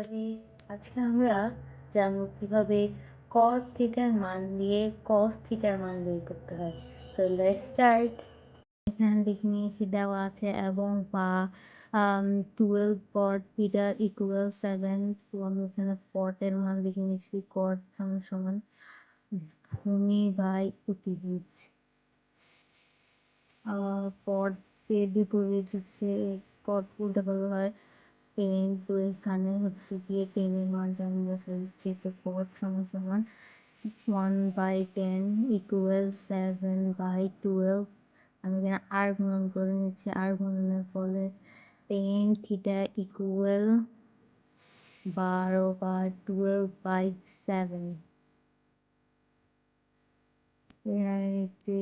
সবাই আজকে আমরা জানব কীভাবে কট থিটার মান দিয়ে কস থিটার মান বের করতে হয়। সো লেটস স্টার্ট এখানে লিখে নিয়েছি দেওয়া আছে এবং বা twelve cot theta equal seven তো আমি এখানে কটের মান লিখে নিয়েছি কট সমান সমান ভূমি বাই অতিভুজ এর বিপরীত হচ্ছে কট উল্টা হয় টেন তো এখানে হচ্ছে গিয়ে টেনের মানটা আমরা ফেলছি তো কট সমান সমান one by ten equal seven by twelve আমি এখানে আর গুণন করে নিচ্ছি। আর গুণনের ফলে টেন থিটা ইকুয়াল বারো বা টুয়েলভ বাই সেভেন একটি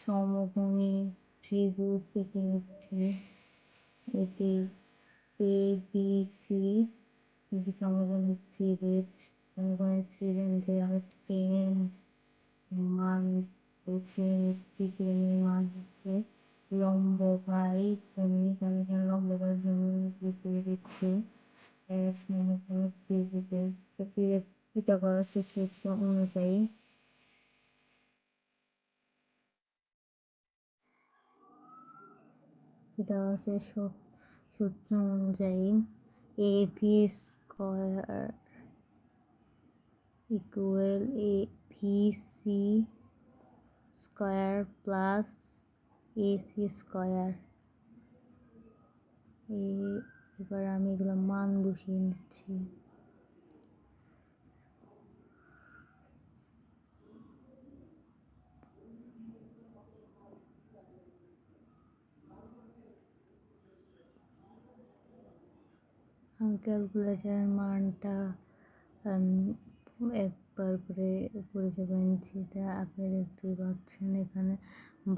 সমভূমি ত্রিভুজ থেকে এটি এ বি সি এটি সমভূমি ত্রিভুজ সমভূমি ত্রিভুজে আমি টেন হচ্ছে টেনের মান হচ্ছে লম্ব বাই ভূমি লম্ব বাই ভূমি লিখে দিচ্ছি সমভূমি ত্রিভুজের পিতা করার সূত্র অনুযায়ী এটা আছে সূত্র অনুযায়ী A V square equal A V C square plus A C square এবার আমি এগুলো মান বসিয়ে নিচ্ছি আমি ক্যালকুলেটারের মানটা একবার করে করে দেবেন যেটা আপনি দেখতে পাচ্ছেন, এখানে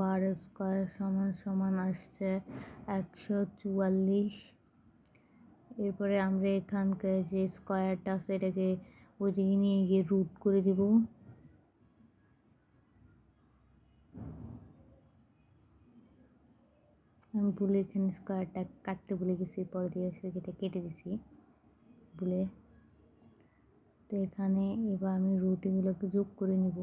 বারো স্কোয়ার সমান সমান আসছে একশো চুয়াল্লিশ। এরপরে আমরা এখানকার যে স্কোয়ারটা আছে এটাকে ওইদিকে নিয়ে গিয়ে রুট করে দিব। আমি ভুলে এখানে স্কোয়ারটা কাটতে ভুলে গেছি পরে দিয়ে সেটা কেটে দিছি ভুলে তো এখানে এবার আমি রুটিগুলোকে যোগ করে নিব।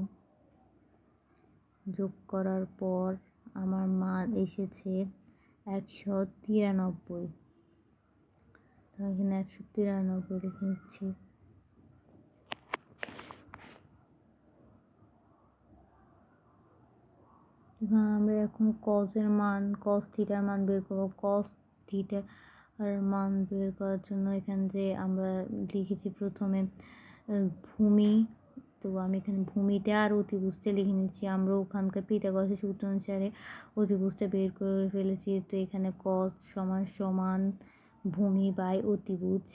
যোগ করার পর আমার মান এসেছে একশো তিরানব্বই। তো এখানে একশো তিরানব্বই লিখে নিচ্ছি। এখানে আমরা এখন কজের মান কস থিটার মান বের করব। কস থিটার মান বের করার জন্য এখান যে আমরা লিখেছি প্রথমে ভূমি। তো আমি এখানে ভূমিটা আর অতিভুজটা লিখে নিচ্ছি। আমরা ওখানকার পিতাগসের সূত্র অনুসারে অতিভুজটা বের করে ফেলেছি। তো এখানে কস সমান সমান ভূমি বাই অতিভুজ।